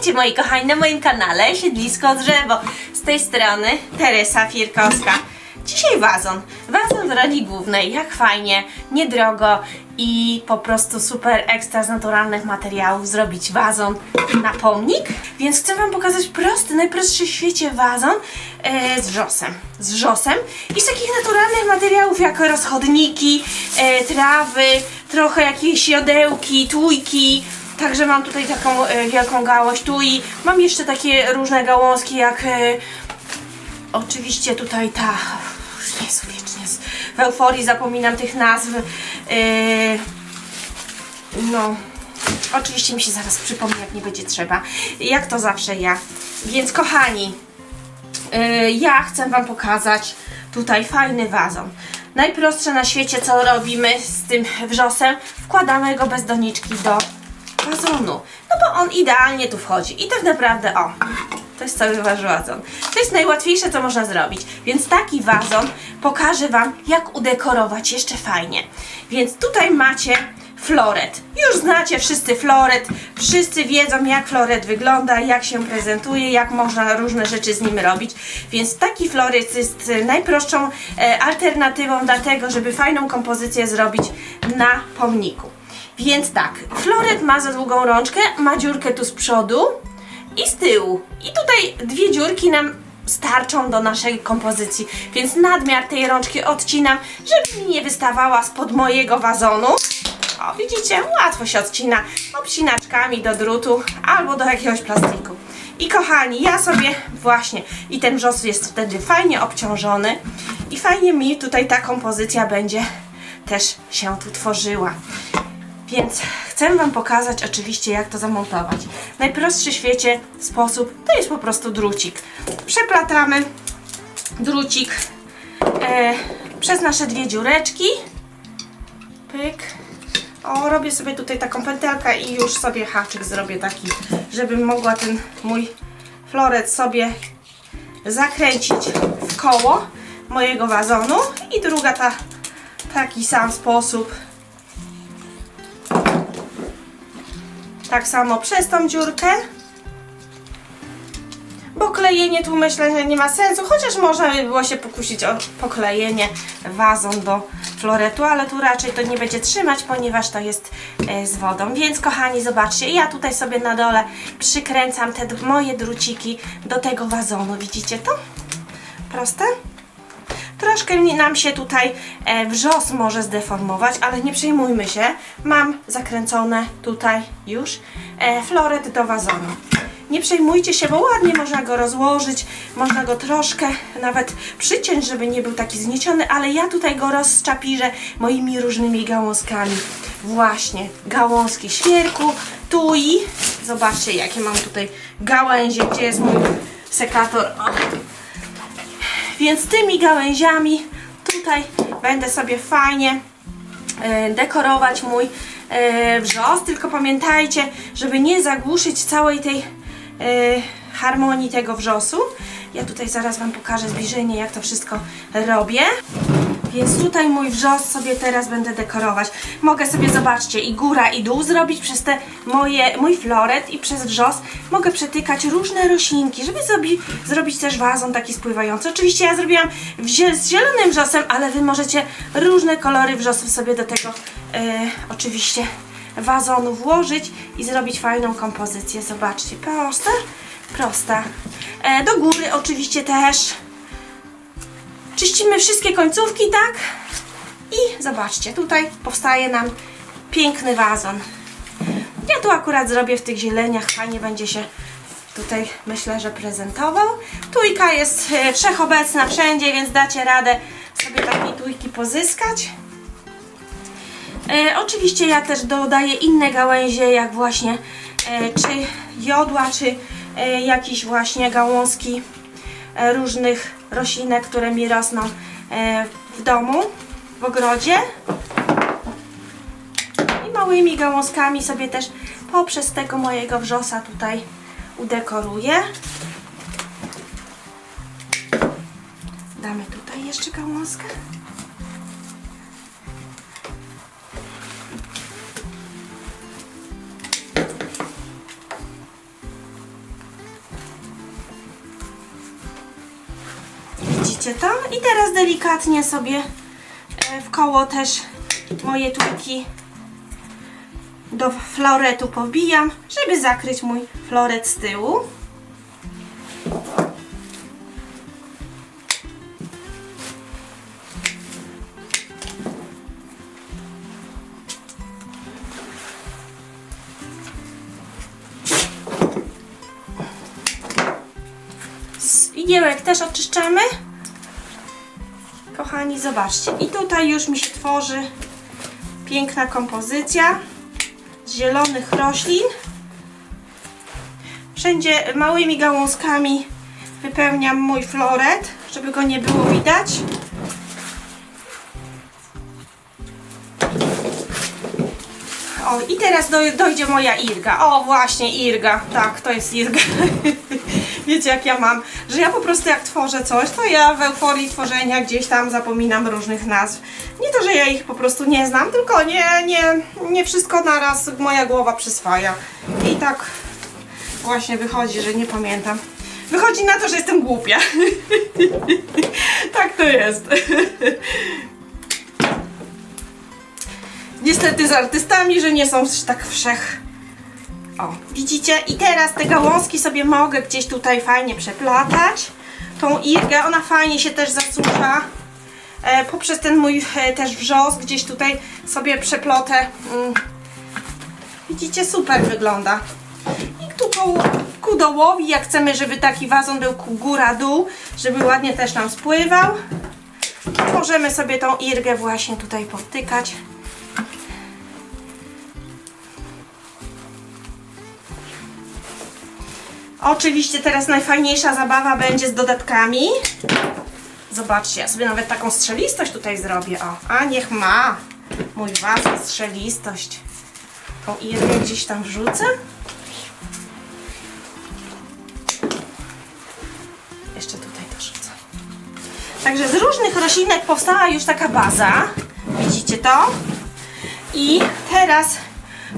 Witajcie moi kochani na moim kanale Siedlisko Drzewo. Z tej strony Teresa Firkowska. Dzisiaj wazon. Wazon w roli głównej. Jak fajnie, niedrogo i po prostu super ekstra z naturalnych materiałów zrobić wazon na pomnik. Więc chcę Wam pokazać prosty, najprostszy w świecie wazon e, z wrzosem. Z wrzosem i z takich naturalnych materiałów jak rozchodniki, e, trawy, trochę jakieś jodełki, tujki, Także mam tutaj taką e, wielką gałąź tu i mam jeszcze takie różne gałązki jak e, oczywiście tutaj ta Jezu, wiecznie z, w euforii zapominam tych nazw. E, no oczywiście mi się zaraz przypomni jak nie będzie trzeba. Jak to zawsze ja. Więc kochani e, ja chcę wam pokazać tutaj fajny wazon. Najprostsze na świecie co robimy z tym wrzosem wkładamy go bez doniczki do wazonu. No bo on idealnie tu wchodzi. I tak naprawdę, o, to jest cały wasz wazon. To jest najłatwiejsze, co można zrobić. Więc taki wazon pokaże Wam, jak udekorować jeszcze fajnie. Więc tutaj macie floret. Już znacie wszyscy floret. Wszyscy wiedzą, jak floret wygląda, jak się prezentuje, jak można różne rzeczy z nim robić. Więc taki floret jest e, najprostszą e, alternatywą do tego, żeby fajną kompozycję zrobić na pomniku. Więc tak, floret ma za długą rączkę, ma dziurkę tu z przodu i z tyłu. I tutaj dwie dziurki nam starczą do naszej kompozycji, więc nadmiar tej rączki odcinam, żeby mi nie wystawała spod mojego wazonu. O, widzicie, łatwo się odcina obcinaczkami do drutu albo do jakiegoś plastiku. I kochani, ja sobie właśnie, i ten wrzos jest wtedy fajnie obciążony i fajnie mi tutaj ta kompozycja będzie też się tu tworzyła. Więc chcę Wam pokazać oczywiście jak to zamontować. Najprostszy w świecie sposób to jest po prostu drucik. Przeplatamy drucik e, przez nasze dwie dziureczki. Pyk. O, robię sobie tutaj taką pętelkę i już sobie haczyk zrobię taki, żebym mogła ten mój floret sobie zakręcić w koło mojego wazonu i druga ta taki sam sposób Tak samo przez tą dziurkę. Bo klejenie tu myślę, że nie ma sensu, chociaż można by było się pokusić o poklejenie wazon do floretu, ale tu raczej to nie będzie trzymać, ponieważ to jest e, z wodą. Więc kochani, zobaczcie, ja tutaj sobie na dole przykręcam te moje druciki do tego wazonu. Widzicie to? Proste? Troszkę nam się tutaj e, wrzos może zdeformować, ale nie przejmujmy się. Mam zakręcone tutaj już e, floret do wazonu. Nie przejmujcie się, bo ładnie można go rozłożyć, można go troszkę nawet przyciąć, żeby nie był taki znieciony, ale ja tutaj go rozczapirzę moimi różnymi gałązkami. Właśnie, gałązki świerku, tu i zobaczcie jakie mam tutaj gałęzie, gdzie jest mój sekator. O. Więc tymi gałęziami tutaj będę sobie fajnie e, dekorować mój e, wrzos, tylko pamiętajcie, żeby nie zagłuszyć całej tej e, harmonii tego wrzosu. Ja tutaj zaraz Wam pokażę zbliżenie, jak to wszystko robię. Więc tutaj mój wrzos sobie teraz będę dekorować. Mogę sobie, zobaczcie, i góra i dół zrobić przez te moje, mój floret i przez wrzos mogę przetykać różne roślinki, żeby zrobi, zrobić też wazon taki spływający. Oczywiście ja zrobiłam z zielonym wrzosem, ale Wy możecie różne kolory wrzosów sobie do tego e, oczywiście wazonu włożyć i zrobić fajną kompozycję. Zobaczcie, prosta, prosta. E, do góry oczywiście też Czyścimy wszystkie końcówki, tak? I zobaczcie, tutaj powstaje nam piękny wazon. Ja tu akurat zrobię w tych zieleniach, fajnie będzie się tutaj myślę, że prezentował. Tujka jest e, wszechobecna wszędzie, więc dacie radę sobie takiej tujki pozyskać. E, oczywiście ja też dodaję inne gałęzie, jak właśnie e, czy jodła, czy e, jakieś właśnie gałązki różnych roślinek, które mi rosną e, w domu, w ogrodzie. I małymi gałązkami sobie też poprzez tego mojego wrzosa tutaj udekoruję. Damy tutaj jeszcze gałązkę. I teraz delikatnie sobie e, w koło też moje tujki do floretu pobijam, żeby zakryć mój floret z tyłu. Igiełek też oczyszczamy. Kochani, zobaczcie. I tutaj już mi się tworzy piękna kompozycja z zielonych roślin. Wszędzie małymi gałązkami wypełniam mój floret, żeby go nie było widać. O, i teraz do, dojdzie moja Irga. O, właśnie, Irga. Tak, to jest Irga. Wiecie, jak ja mam, że ja po prostu jak tworzę coś, to ja w euforii tworzenia gdzieś tam zapominam różnych nazw. Nie to, że ja ich po prostu nie znam, tylko nie, nie, nie wszystko naraz moja głowa przyswaja. I tak właśnie wychodzi, że nie pamiętam. Wychodzi na to, że jestem głupia. tak to jest. Niestety z artystami, że nie są tak wszech. O, widzicie? I teraz te gałązki sobie mogę gdzieś tutaj fajnie przeplatać. Tą irgę, ona fajnie się też zasusza. E, poprzez ten mój e, też wrzos gdzieś tutaj sobie przeplotę. Mm. Widzicie? Super wygląda. I tu ku, ku dołowi, jak chcemy, żeby taki wazon był ku góra-dół, żeby ładnie też nam spływał, możemy sobie tą irgę właśnie tutaj podtykać. Oczywiście teraz najfajniejsza zabawa będzie z dodatkami. Zobaczcie, ja sobie nawet taką strzelistość tutaj zrobię. O, a niech ma mój wazon strzelistość. Tą irgę gdzieś tam wrzucę. Jeszcze tutaj dorzucę. Także z różnych roślinek powstała już taka baza. Widzicie to? I teraz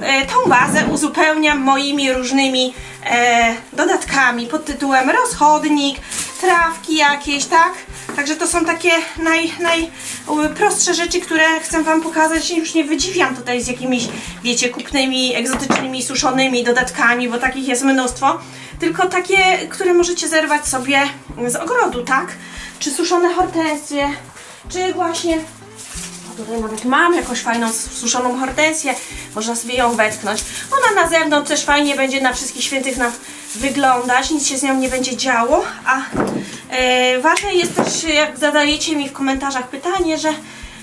e, tą bazę uzupełniam moimi różnymi e, dodatkami pod tytułem rozchodnik, trawki jakieś, tak? Także to są takie naj, najprostsze rzeczy, które chcę Wam pokazać. Już nie wydziwiam tutaj z jakimiś, wiecie, kupnymi, egzotycznymi, suszonymi dodatkami, bo takich jest mnóstwo. Tylko takie, które możecie zerwać sobie z ogrodu, tak? Czy suszone hortensje, czy właśnie tutaj nawet mam jakąś fajną suszoną hortensję. Można sobie ją wetknąć. Ona na zewnątrz też fajnie będzie na wszystkich świętych nam wyglądać. Nic się z nią nie będzie działo. A e, ważne jest też, jak zadajecie mi w komentarzach pytanie, że,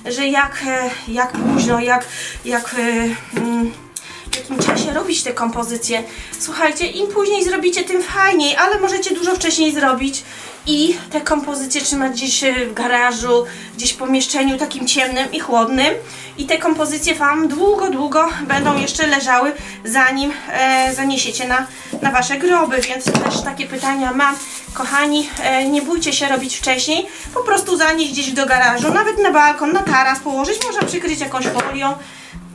że jak, e, jak późno, jak, jak e, mm, w jakim czasie robić te kompozycje. Słuchajcie, im później zrobicie, tym fajniej, ale możecie dużo wcześniej zrobić i te kompozycje trzymać gdzieś e, w garażu, gdzieś w pomieszczeniu takim ciemnym i chłodnym. I te kompozycje Wam długo, długo będą jeszcze leżały, zanim e, zaniesiecie na, na Wasze groby, więc też takie pytania mam. Kochani, e, nie bójcie się robić wcześniej, po prostu zanieść gdzieś do garażu, nawet na balkon, na taras położyć, można przykryć jakąś folią,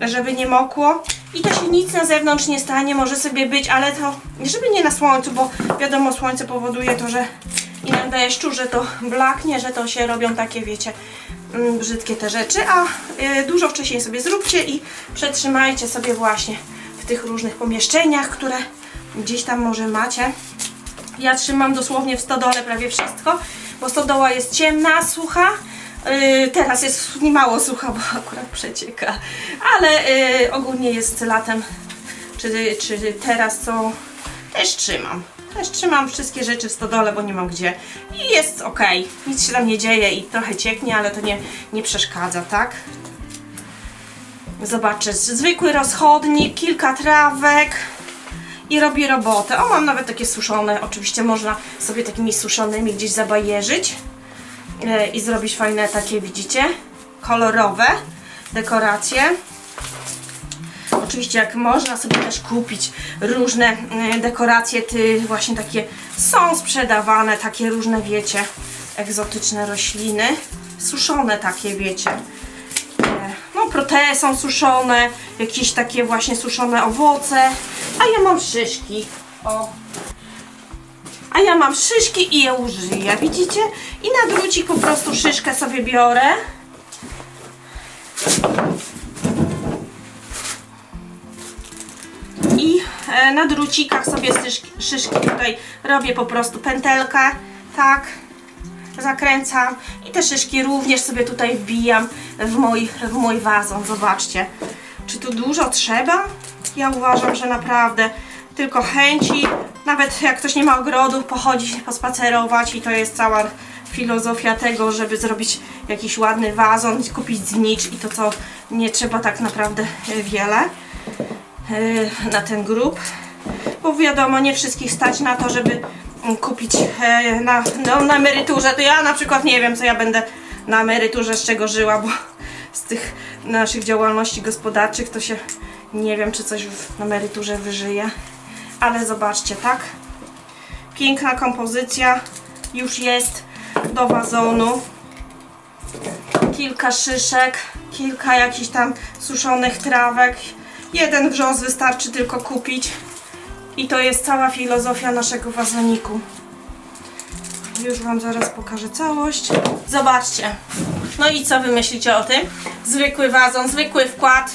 żeby nie mokło. I to się nic na zewnątrz nie stanie, może sobie być, ale to, żeby nie na słońcu, bo wiadomo, słońce powoduje to, że i na deszczu, że to blaknie, że to się robią takie, wiecie, mm, brzydkie te rzeczy, a y, dużo wcześniej sobie zróbcie i przetrzymajcie sobie właśnie w tych różnych pomieszczeniach, które gdzieś tam może macie. Ja trzymam dosłownie w stodole prawie wszystko, bo stodoła jest ciemna, sucha. Yy, teraz jest mało sucha, bo akurat przecieka, ale yy, ogólnie jest latem, czy, czy teraz co też trzymam. Też trzymam wszystkie rzeczy w stodole, bo nie mam gdzie. I jest ok. Nic się tam nie dzieje i trochę cieknie, ale to nie, nie przeszkadza, tak? Zobaczcie, zwykły rozchodnik, kilka trawek i robi robotę. O, mam nawet takie suszone. Oczywiście można sobie takimi suszonymi gdzieś zabajerzyć e, i zrobić fajne takie, widzicie, kolorowe dekoracje. Oczywiście jak można sobie też kupić różne e, dekoracje, ty właśnie takie są sprzedawane, takie różne wiecie, egzotyczne rośliny, suszone takie wiecie. E, No protee są suszone, jakieś takie właśnie suszone owoce, a ja mam szyszki. O. A ja mam szyszki i je użyję, widzicie? I na drucik po prostu szyszkę sobie biorę. Na drucikach sobie szyszki, szyszki tutaj robię po prostu pętelkę, tak, zakręcam i te szyszki również sobie tutaj wbijam w mój, w mój wazon, zobaczcie. Czy tu dużo trzeba? Ja uważam, że naprawdę tylko chęci, nawet jak ktoś nie ma ogrodu, pochodzić, pospacerować i to jest cała filozofia tego, żeby zrobić jakiś ładny wazon, kupić znicz i to co nie trzeba tak naprawdę wiele na ten grób, bo wiadomo, nie wszystkich stać na to, żeby kupić e, na, no, na emeryturze. To ja na przykład nie wiem, co ja będę na emeryturze, z czego żyła, bo z tych naszych działalności gospodarczych to się nie wiem, czy coś na emeryturze wyżyje. Ale zobaczcie, tak? Piękna kompozycja już jest do wazonu kilka szyszek, kilka jakichś tam suszonych trawek. Jeden grząs wystarczy tylko kupić. I to jest cała filozofia naszego wazoniku. Już Wam zaraz pokażę całość. Zobaczcie. No i co Wy myślicie o tym? Zwykły wazon, zwykły wkład.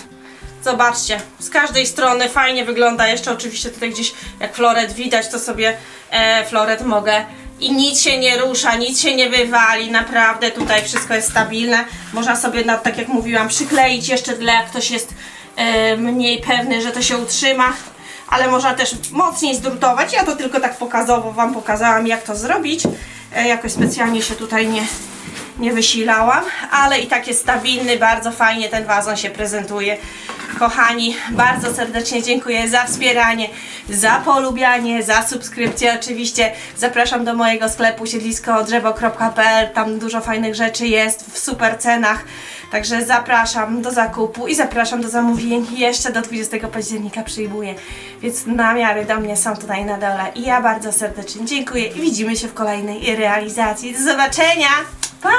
Zobaczcie, z każdej strony fajnie wygląda. Jeszcze oczywiście tutaj gdzieś jak floret widać, to sobie e, floret mogę. I nic się nie rusza, nic się nie wywali, naprawdę tutaj wszystko jest stabilne. Można sobie, tak jak mówiłam, przykleić jeszcze dla jak ktoś jest mniej pewny, że to się utrzyma. Ale można też mocniej zdrutować. Ja to tylko tak pokazowo Wam pokazałam, jak to zrobić. E, jakoś specjalnie się tutaj nie, nie wysilałam, ale i tak jest stabilny, bardzo fajnie ten wazon się prezentuje. Kochani, bardzo serdecznie dziękuję za wspieranie, za polubianie, za subskrypcję oczywiście. Zapraszam do mojego sklepu siedliskodrzewo.pl, tam dużo fajnych rzeczy jest w super cenach. Także zapraszam do zakupu i zapraszam do zamówień. Jeszcze do 20 października przyjmuję, więc namiary do mnie są tutaj na dole. I ja bardzo serdecznie dziękuję i widzimy się w kolejnej realizacji. Do zobaczenia! Pa!